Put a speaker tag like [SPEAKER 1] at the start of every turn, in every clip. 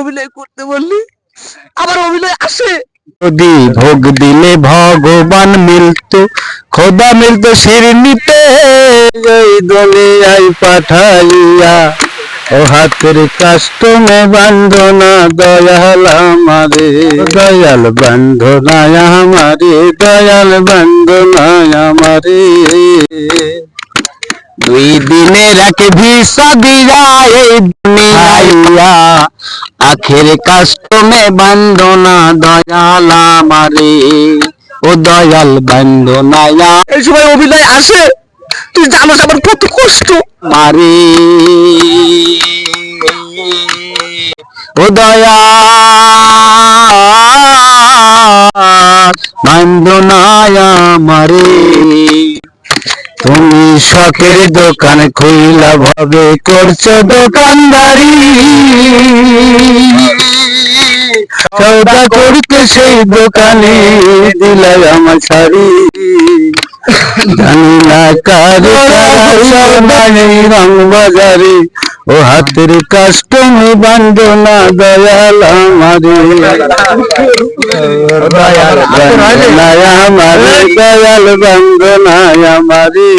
[SPEAKER 1] অভিনয় করতে বললি? আবার অভিনয় আসে?
[SPEAKER 2] যদি ভোগ দিলে ভগবান মিলত খোদা মিলত শিরনিতে এই দুনিয়ায় পাঠাইয়া। ও হাতের কাষ্টমে বান্ধনা দয়াল আমারে। দয়াল বান্ধনা আমারে, দয়াল বান্ধনা আমারে। দুই দিনের এক ভিসা দিয়া এই দুনিয়াইয়া আখের কাষ্টমে বান্ধনা দয়াল আমারে। ও দয়াল বান্ধনা
[SPEAKER 1] এই সময় অভিনয় আসে তুই জানোস আমার কত কষ্ট।
[SPEAKER 2] মারে। ও দয়া বান্ধনা আমারে। শখের দোকান খুইলা ভাবে করছ দোকানদারি সৌদা করতে সেই দোকানে দিলাই আমার শাড়ি জানি না কার রং বাজারে ও হাতের কাস্টমে বান্ধনা দয়াল আমারে। দয়াল। আমারে। দয়াল বান্ধনা আমারে।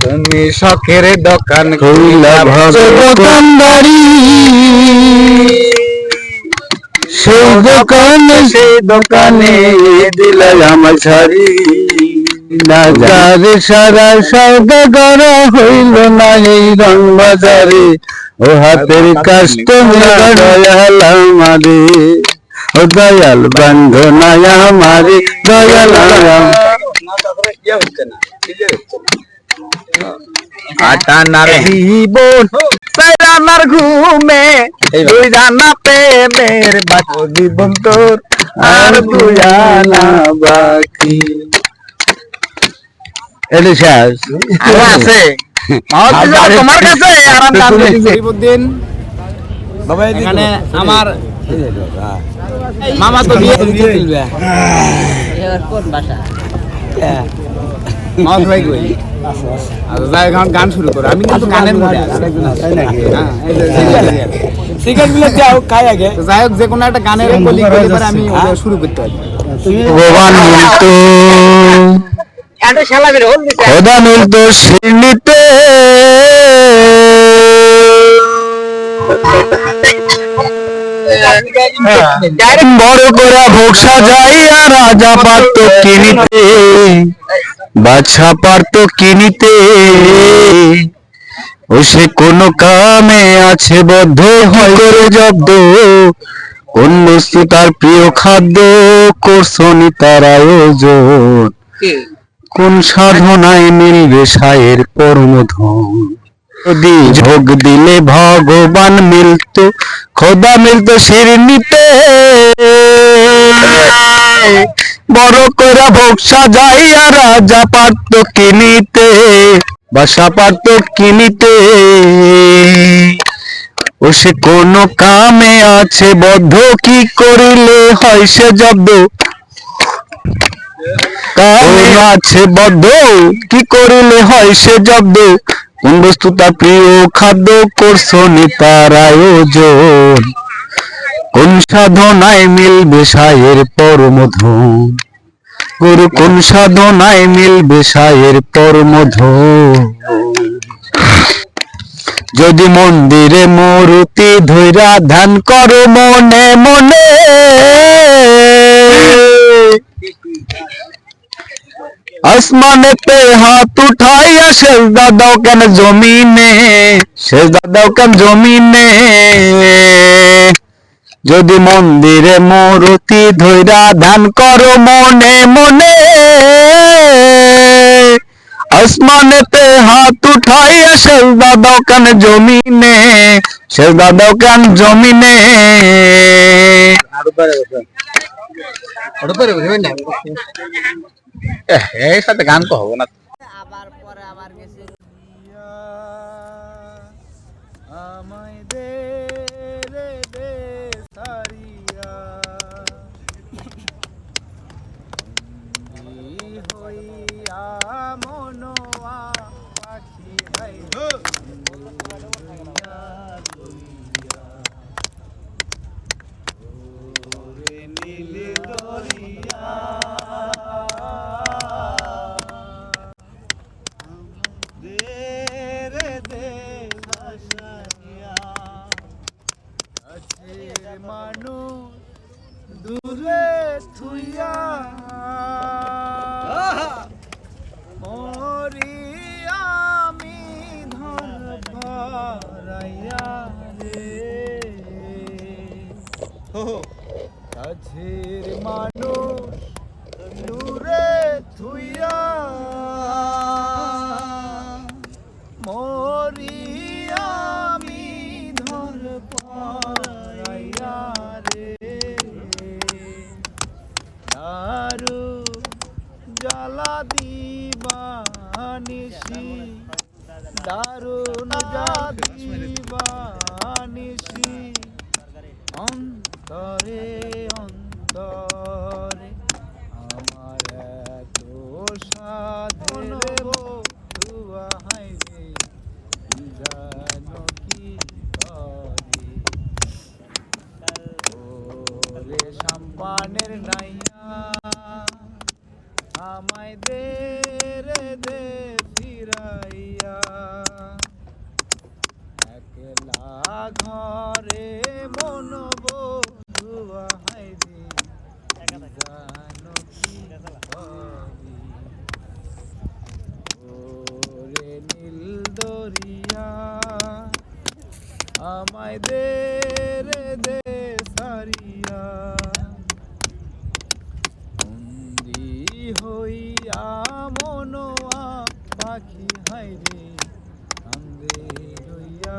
[SPEAKER 3] তুমি শখের দোকান
[SPEAKER 2] ভবে দোকানদারি। সেই দোকানে সেই দোকানে দিলাই আমার শাড়ি। বাজারে সারা সৌদাগর হইল না এই রং বাজারে ও হাতের কাস্টমার দয়াল আমারে। ও দয়াল বান্ধনা আমারে দয়াল
[SPEAKER 3] আটানার জীবন সাইরানার ঘুমে দুই জানা প্রেমের বাকি জীবন তোর।
[SPEAKER 2] আর বাকি। এটা শেষ
[SPEAKER 3] আরও আছে তোমার কাছে আর আমি জানতে এখানে আমার মামা তো বিয়ে তুলবে মামা ভাই কই আচ্ছা যাই এখন গান শুরু করো আমি কিন্তু গানের মধ্যে আছি। হ্যাঁ, এই যে সিগারেটগুলো যাও খাই আগে যাই হোক যে কোনো একটা গানের বলি বলি আমি শুরু করতে পারি
[SPEAKER 2] ভগবান মিলত খোদা মিলত সিনিতে বড় করা ভোগ সাজাইয়া রাজা পারত কিনিতে। বাছা পারত কিনিতে। ও সে কোন কামে আছে বদ্ধ হয় করে জব্দ? বস্তু তার প্রিয় খাদ্য করছনি তার আয়োজন? কোন সাধনায় মিলবে সায়ের পরমধন যদি ভোগ দিলে ভগবান মিলত, খোদা মিলত শিরনিতে বড় করে ভোগ সাজাইয়া রাজা পারত কিনিতে বাসা পারত কিনিতে ও সে কোন কামে আছে, বদ্ধ কি করিলে হয় সে জব্দ? কামে আছে বদ্ধ, কি করিলে হয় সে জব্দ? কোন বস্তু তার প্রিয় খাদ্য করছনি তার আয়োজন কোন সাধনায় মিলবে সায়ের পরমধন? গুরু, কোন সাধনায় মিলবে সায়ের পরমধন? যদি মন্দিরে মরুতি ধৈরা ধ্যান করো মনে মনে আসমানেতে হাত উঠাইয়া সেজদা দাও কেন জমিনে? সেজদা দাও কেন জমিনে? যদি মন্দিরে মূর্তি ধৈরা ধ্যান করো মনে মনে। আসমানেতে হাত উঠাইয়া সেজদা দাও কেন জমিনে? সেজদা দাও কেন জমিনে?
[SPEAKER 3] ওটা পরে বুঝবেন না এর সাথে গান তো হবে না দিবানিসি অন্তরে অন্তরে আমার এত সাধন হাইরে জানো কি করে? সাম্পানের নাইয়া আমায় দে রে দে। ঘরে মন বধুয়া হাইরে জানো কি ওরে নীল দরিয়া, আমায় দে রে, দে সারিয়া। বন্দি হইয়া মনোয়া পাখি হাইরে কান্দে রইয়া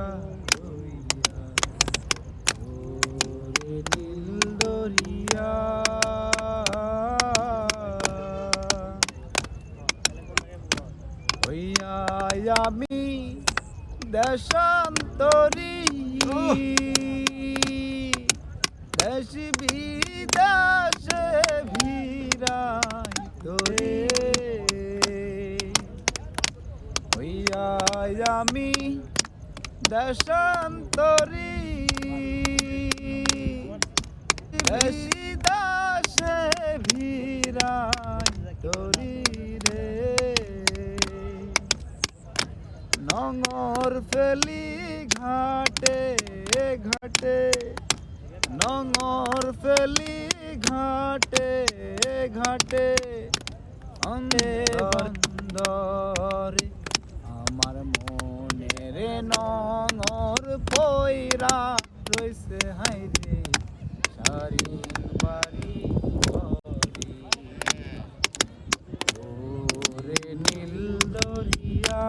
[SPEAKER 3] দেশান্তরী দেশ বিদেশে ভিড়াই তোরে হইয়া আমি দেশান্তরী দেশ ঘাটে অন্ধরে আমার মনের নঙর পয়রা রইছে হাইরে সারি বাড়ি। নীল দরিয়া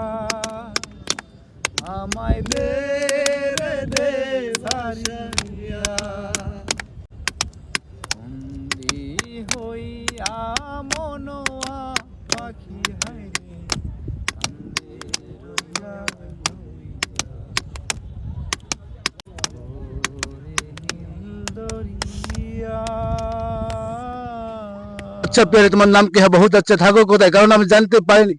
[SPEAKER 3] আমায় দে রে দে সারিয়া বন্দি হইয়া মনোয়া পাখি হাইরে
[SPEAKER 1] আচ্ছা পেরে তোমার নাম কি হ্যাঁ? বহুত আচ্ছা থাকো কোথায়? কারণ আমি জানতে পারিনি।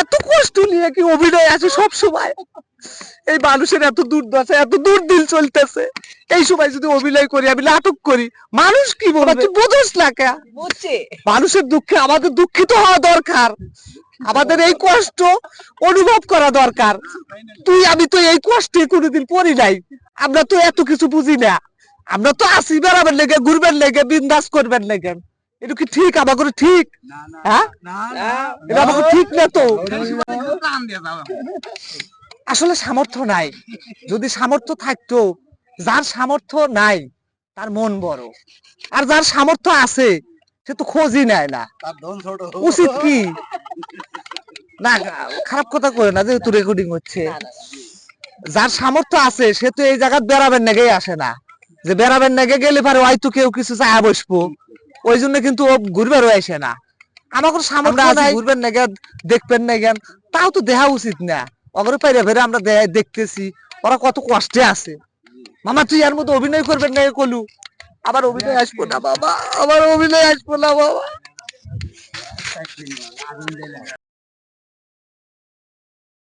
[SPEAKER 1] এত কষ্ট নিয়ে কি অভিনয় আছে সব সময়? এই মানুষের এত দুর্দশা এত দুর্দিন চলতেছে। এই সময় যদি অভিনয় করি আমি নাটক করি মানুষ কি বলবে? তুই বুঝোস না কে? মানুষের দুঃখে আমাদের দুঃখিত হওয়া দরকার। আমাদের এই কষ্ট অনুভব করা দরকার। তুই আমি তো এই কষ্টে কোনোদিন পড়ি নাই। আমরা তো এত কিছু বুঝি না। আমরা তো আসি বেড়াবেন লেগে ঘুরবেন লেগে বিন্দাস করবেন লেগে। এটা কি ঠিক? আমাকে ঠিক? হ্যাঁ? এটা ঠিক না তো? আসলে সামর্থ্য নাই। যদি সামর্থ্য থাকতো যার সামর্থ্য নাই তার মন বড়। আর যার সামর্থ্য আছে সে তো খোঁজই নেয় না। উচিত কি? না খারাপ কথা করে না যেহেতু রেকর্ডিং হচ্ছে। যার সামর্থ্য আছে সে তো এই জায়গা বেড়াবেন নাকি আসে না। যে বেড়াবেন নাকি গেলে পারে হয়তো কেউ কিছু চায় বসবো। ওই জন্য কিন্তু ও ঘুরবার আসে না। আমাকে সামর্থ্য নাই। ঘুরবেন নাকি দেখবেন না গেন তাও তো দেহা উচিত না। অগরে পাইরে ফেরে আমরা দেখতেছি। ওরা কত কষ্টে আছে। মামা তুই এর মধ্যে অভিনয় করবেন না কলু? আবার অভিনয় আসব না বাবা। আবার অভিনয় আসব না বাবা।